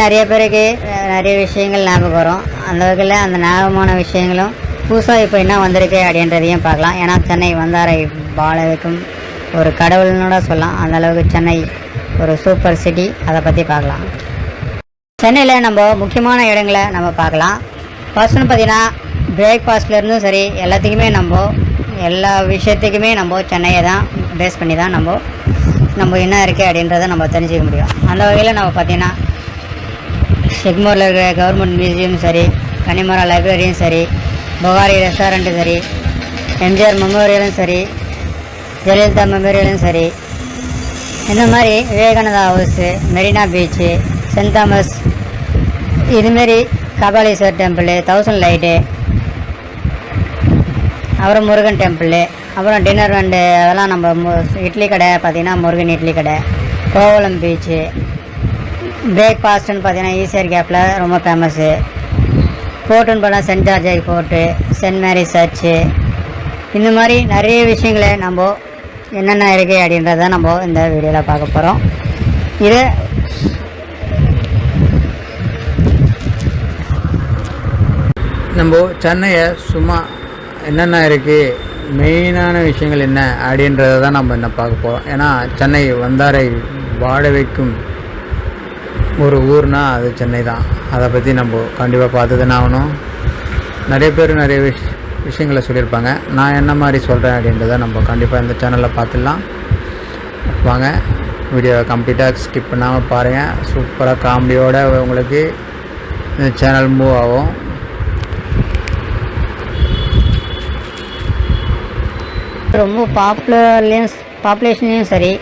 நிறைய பேருக்கு நிறைய விஷயங்கள் ஞாபகம் வரும். அந்த வகையில் அந்த ஞாபகமான விஷயங்களும் புதுசாக இப்போ என்ன வந்திருக்கு அப்படின்றதையும் பார்க்கலாம். ஏன்னா சென்னை வந்தாரை பாலவிக்கும் ஒரு கடவுள்னோட சொல்லலாம். அந்த அளவுக்கு சென்னை ஒரு சூப்பர் சிட்டி அதை பற்றி பார்க்கலாம். சென்னையில் நம்ம முக்கியமான இடங்களை நம்ம பார்க்கலாம். ஃபர்ஸ்ட்னு பார்த்தீங்கன்னா பிரேக்ஃபாஸ்ட்லேருந்தும் சரி எல்லாத்துக்குமே நம்ம எல்லா விஷயத்துக்குமே நம்ம சென்னையை தான் பேஸ் பண்ணி தான் நம்ம நம்ம என்ன இருக்குது அப்படின்றத நம்ம தெரிஞ்சுக்க முடியும். அந்த வகையில் நம்ம பார்த்தீங்கன்னா செக்மோரில் இருக்கிற கவர்மெண்ட் மியூசியம் சரி கனிமரா லைப்ரரியும் சரி புகாரி ரெஸ்டாரண்ட்டும் சரி எம்ஜிஆர் மெமோரியலும் சரி ஜெயலலிதா மெமோரியலும் சரி. இந்த மாதிரி Vivekananda house Marina beach saint Thomas இதுமாரி கபாலீஸ்வர் டெம்பிள் தௌசண்ட் லைட்டு அப்புறம் முருகன் டெம்பிள் அப்புறம் டின்னர் அண்டு அதெல்லாம் நம்ம மு- இட்லி கடை பார்த்திங்கன்னா முருகன் இட்லி கடை கோவளம் பீச்சு பிரேக்ஃபாஸ்ட்டுன்னு பார்த்தீங்கன்னா ஈசிஆர் கேப்பில் ரொம்ப ஃபேமஸ்ஸு ஃபோர்ட்டுன்னு பார்த்தா saint George fort saint Mary church இந்த மாதிரி நிறைய விஷயங்களை நம்ம என்னென்ன இருக்குது அப்படின்றத நம்ம இந்த வீடியோவில் பார்க்க போகிறோம் இது நம்ம சென்னையை சும்மா என்னென்ன இருக்குது மெயினான விஷயங்கள் என்ன அப்படின்றத தான் நம்ம என்ன பார்க்க போகிறோம் ஏன்னா சென்னை வந்தாரை வாழ வைக்கும் ஒரு ஊர்னால் அது சென்னை தான். அதை பற்றி நம்ம கண்டிப்பாக பார்த்து தானே ஆகணும். நிறைய பேர் நிறைய விஷ் விஷயங்களை சொல்லியிருப்பாங்க. நான் என்ன மாதிரி சொல்கிறேன் அப்படின்றத நம்ம கண்டிப்பாக இந்த சேனலில் பார்த்துடலாம். வாங்க வீடியோவை கம்ப்ளீட்டாக ஸ்கிப் பண்ணாமல் பாருங்கள் சூப்பராக காமெடியோடு உங்களுக்கு இந்த சேனல் மூவ் ஆகும். ரொம்ப பாப்புலர்லேயும் பாப்புலேஷன்லேயும் சரி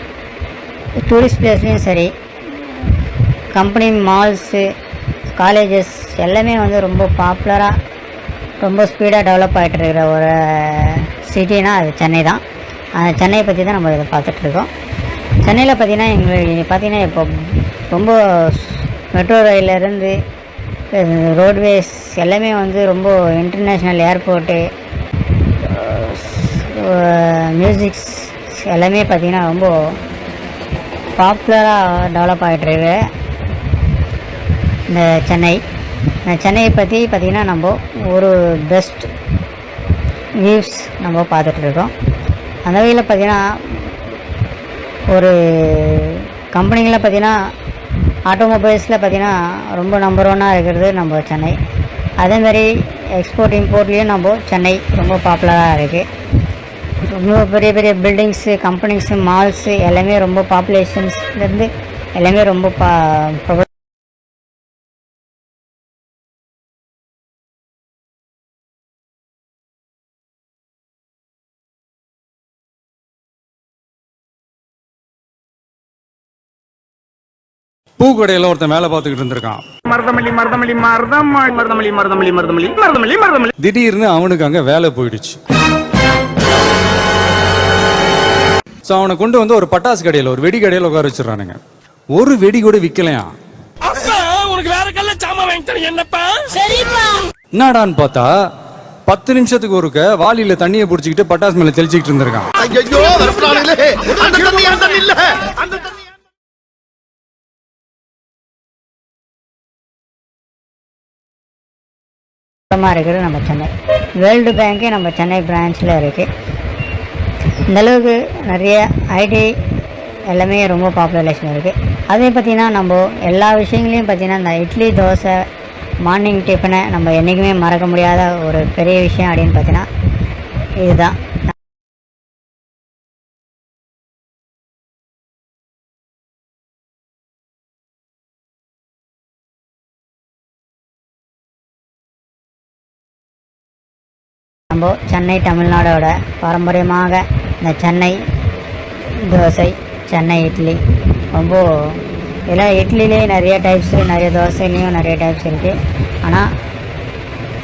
டூரிஸ்ட் பிளேஸ்லேயும் சரி. கம்பெனி மால்ஸு காலேஜஸ் எல்லாமே வந்து ரொம்ப பாப்புலராக ரொம்ப ஸ்பீடாக டெவலப் ஆகிட்டு இருக்கிற ஒரு சிட்டினா அது சென்னை தான். அந்த சென்னையை பற்றி தான் நம்ம இதை பார்த்துட்ருக்கோம் சென்னையில் பார்த்தீங்கன்னா எங்களுக்கு பார்த்திங்கன்னா இப்போ ரொம்ப மெட்ரோ ரயிலேருந்து ரோட்வேஸ் எல்லாமே வந்து ரொம்ப இன்டர்நேஷ்னல் ஏர்போர்ட்டு மியூசிக்ஸ் எல்லாமே பார்த்திங்கன்னா ரொம்ப பாப்புலராக டெவலப் ஆகிட்டுருக்கு இந்த சென்னை. இந்த சென்னையை பற்றி பார்த்திங்கன்னா நம்ம ஒரு பெஸ்ட் வியூஸ் நம்ம பார்த்துட்ருக்கோம் அந்த வகையில் பார்த்திங்கன்னா ஒரு கம்பெனிகளில் பார்த்திங்கன்னா ஆட்டோமொபைல்ஸில் பார்த்திங்கன்னா ரொம்ப நம்பர் ஒன்னாக இருக்கிறது நம்ம சென்னை. அதேமாதிரி எக்ஸ்போர்ட் இம்போர்ட்லேயும் நம்ம சென்னை ரொம்ப பாப்புலராக இருக்குது ரொம்ப பெரிய பெரிய பில்டிங்ஸு கம்பெனிஸு மால்ஸு எல்லாமே ரொம்ப பாப்புலேஷன்ஸ்லேருந்து எல்லாமே ரொம்ப பா பூக்கடையில் ஒருத்தன் வேலை பார்த்துக்கிட்டு இருந்திருக்கான். மருதமல்லி மருதமல்லி மருதமல்லி மருதமல்லி மருதமல்லி மருதமல்லி மருதமல்லி. மருதமல்லி திடீர்னு அவனுக்கு அங்கே வேலை போயிடுச்சு. ஸோ அவனை கொண்டு வந்து ஒரு பட்டாசு கடையில் ஒரு வெடி கடையில் உட்கார வச்சிடறானுங்க. ஒரு வெடி கூட விற்கலையா உனக்கு வேற கல்ல சாமா வாங்கி என்னப்பா? என்னடான்னு பார்த்தா பத்து நிமிஷத்துக்கு ஒருக்க வாளியில தண்ணியை பிடிச்சிக்கிட்டு பட்டாசு மேல தெளிச்சிக்கிட்டு இருந்திருக்கான். பிரபலமாக இருக்கிறது நம்ம சென்னை. வேர்ல்டு பேங்க்கு நம்ம சென்னை பிரான்ச்சில் இருக்குது இந்த அளவுக்கு நிறைய ஐடி எல்லாமே ரொம்ப பாப்புலரேஷன் இருக்குது அதே பார்த்திங்கன்னா நம்ம எல்லா விஷயங்களையும் பார்த்திங்கன்னா இந்த இட்லி தோசை மார்னிங் டிஃபனை நம்ம என்றைக்குமே மறக்க முடியாத ஒரு பெரிய விஷயம் அப்படின்னு பார்த்தீங்கன்னா இதுதான். நம்ம சென்னை தமிழ்நாடோட பாரம்பரியமாக இந்த சென்னை தோசை சென்னை இட்லி. ரொம்ப இதெல்லாம் இட்லிலே நிறைய டைப்ஸ் நிறைய தோசைலேயும் நிறைய டைப்ஸ் இருக்குது ஆனால்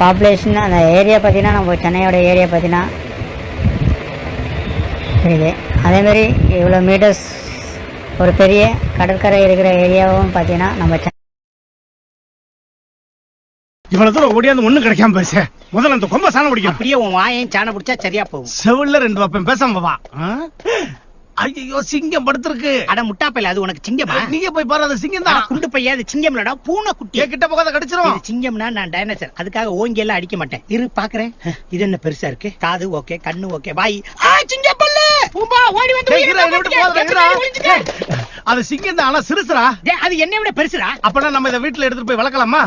பாப்புலேஷன் அந்த ஏரியா பார்த்தீங்கன்னா நம்ம சென்னையோட ஏரியா பார்த்தீங்கன்னா இருக்குது அதேமாரி இவ்வளோ மீட்டர்ஸ் ஒரு பெரிய கடற்கரை இருக்கிற ஏரியாவும் பார்த்தீங்கன்னா நம்ம சென்னை இவ்வளவு தூரம் ஓடியாந்து ஒண்ணும் கிடைக்காம பேச முதல்ல அந்த கொம்ப சாணம் பிடிக்கும் அப்படியே உன் வாயையும் சாணம் பிடிச்சா சரியா போகும். செவில்ல ரெண்டு வைப்பேன். பேசாம வா? ஐயோ சிங்கம் படுத்திருக்கு. அட முட்டாப்பையில அது உனக்கு சிங்கமா? நீங்க போய் பாரு அது சிங்கம் தான். குண்டு பையா அது சிங்கம்லடா பூனை குட்டி. கிட்ட போகாத கடிச்சிரும். சிங்கம்னா நான் டைனோசர் அதுக்காக ஓங்கி எல்லாம் அடிக்க மாட்டேன். இரு பாக்குறேன். இது என்ன பெருசா இருக்கு? காது ஓகே கண்ணு ஓகே. வாய். ஆ சிங்கம் பல்லு! பூம்பா ஓடி வந்து அது சிங்கம் தான் ஆனா சிறுசுடா டேய், அது என்னை விட பெருசுடா அப்பனா நம்ம இதை வீட்டுல எடுத்துட்டு போய் வளர்க்கலாமா?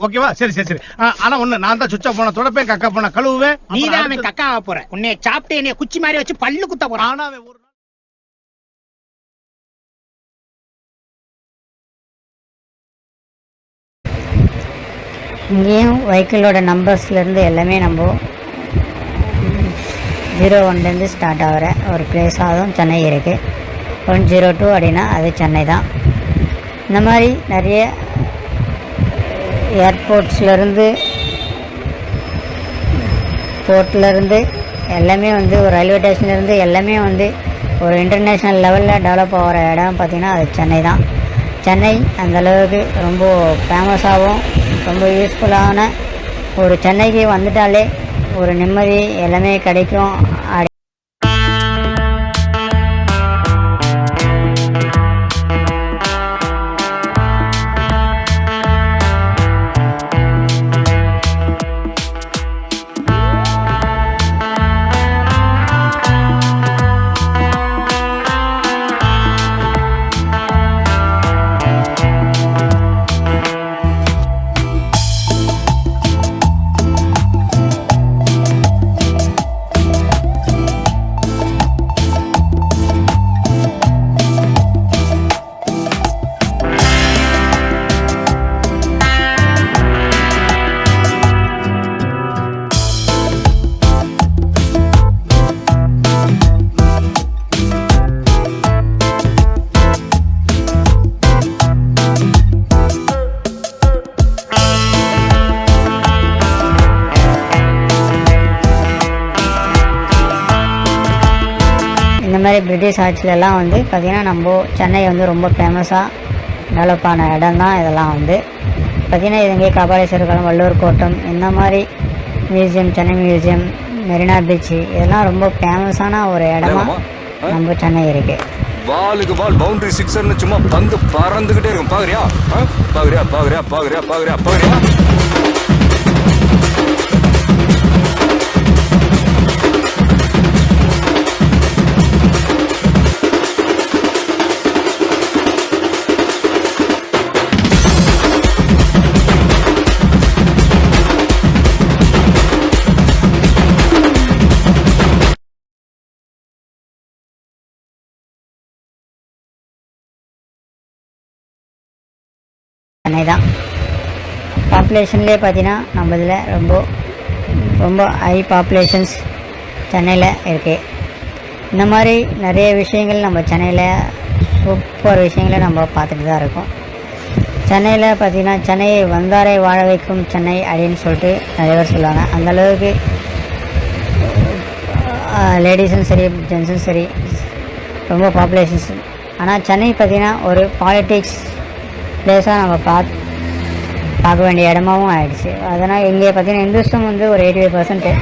ஓகேவா சரி சரி சரி. ஆ, ஆனா ஒண்ணு நான் தான் சுச்சா போன தொடப்பேன் கக்கா போன கழுவுவேன். நீ தான் அவன் கக்கா ஆக போற. உன்னை சாப்பிட்டு என்னைய குச்சி மாதிரி வச்சு பல்லு குத்த போறான். ஆனா அவன் ஒரு நாள் இங்கேயும் வெஹிக்கிளோட நம்பர்ஸ்லேருந்து எல்லாமே நம்ம ஜீரோ ஒன்லேருந்து ஸ்டார்ட் ஆகிற ஒரு பிளேஸாக தான் சென்னை இருக்குது ஒன் ஜீரோ டூ அப்படின்னா அது சென்னை தான். இந்த மாதிரி நிறைய ஏர்போர்ட்ஸ்லேருந்து போர்ட்லேருந்து எல்லாமே வந்து ஒரு ரயில்வே ஸ்டேஷன்லேருந்து எல்லாமே வந்து ஒரு இன்டர்நேஷ்னல் லெவலில் டெவலப் ஆகிற இடம் பார்த்திங்கன்னா அது சென்னை தான். சென்னை அந்த அளவுக்கு ரொம்ப ஃபேமஸாகவும் ரொம்ப யூஸ்ஃபுல்லான ஒரு சென்னைக்கு வந்துட்டாலே ஒரு நிம்மதி எல்லாமே கிடைக்கும். மாதிரி பிரிட்டிஷ் ஆட்சியிலலாம் வந்து பார்த்திங்கன்னா நம்ம சென்னை வந்து ரொம்ப ஃபேமஸாக டெவலப் ஆன இடம் தான் இதெல்லாம் வந்து. பார்த்திங்கன்னா இது இங்கே கபாலீஸ்வரர் காலம் வள்ளுவர் கோட்டம் இந்த மாதிரி museum Chennai museum Marina beach இதெல்லாம் ரொம்ப ஃபேமஸான ஒரு இடமா நம்ம சென்னை இருக்குது வாலுக்கு வால் பவுண்டரி சிக்ஸர்னு சும்மா பந்து பறந்துகிட்டே இருக்கும். பாக்குறியா? பாக்குறியா? பாக்குறியா? பாக்குறியா? பாக்குறியா? பாக்குறியா? சென்னை தான் பாப்புலேஷன்லேயே பார்த்தீங்கன்னா நம்ம இதில் ரொம்ப ரொம்ப ஹை பாப்புலேஷன்ஸ் சென்னையில் இருக்குது இந்த மாதிரி நிறைய விஷயங்கள் நம்ம சென்னையில் சூப்பர் விஷயங்களை நம்ம பார்த்துட்டு தான் இருக்கோம். சென்னையில் பார்த்தீங்கன்னா சென்னையை வந்தாரை வாழ வைக்கும் சென்னை அப்படின்னு சொல்லிட்டு நிறைய பேர் சொல்லுவாங்க. அந்தளவுக்கு லேடிஸும் சரி ஜென்ஸும் சரி ரொம்ப பாப்புலேஷன்ஸ் ஆனால் சென்னை பார்த்திங்கன்னா ஒரு பாலிட்டிக்ஸ் பிளேஸாக நம்ம பார்த்து பார்க்க வேண்டிய இடமாவும் ஆயிடுச்சு. அதனால் இங்கே பார்த்தீங்கன்னா இந்துஸும் வந்து ஒரு eighty five percent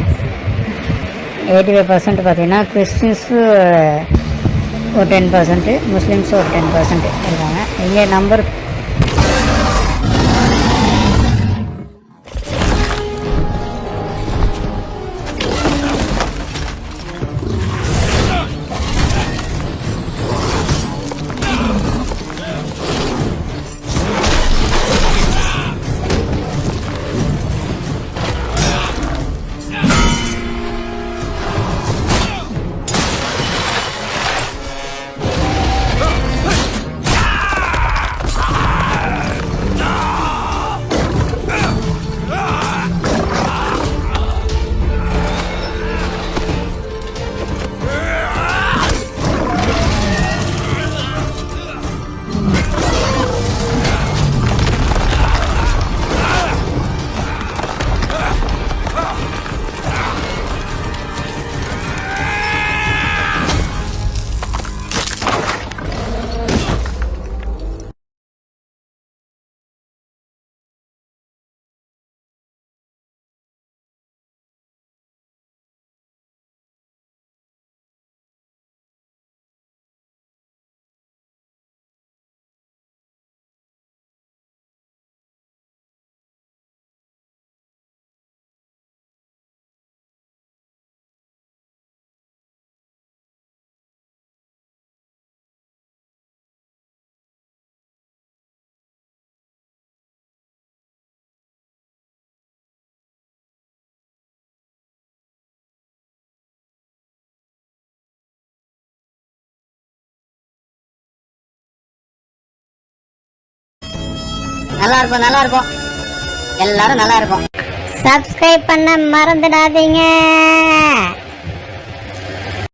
eighty five percent பார்த்தீங்கன்னா கிறிஸ்டின்ஸு ஒரு டென் பர்சன்ட்டு முஸ்லீம்ஸு ஒரு டென் பர்சன்ட் இருக்காங்க. இங்கே நம்பர் நல்லா இருப்போம் நல்லா இருக்கும் எல்லாரும் நல்லா இருப்போம் சப்ஸ்கிரைப் பண்ண மறந்துடாதீங்க.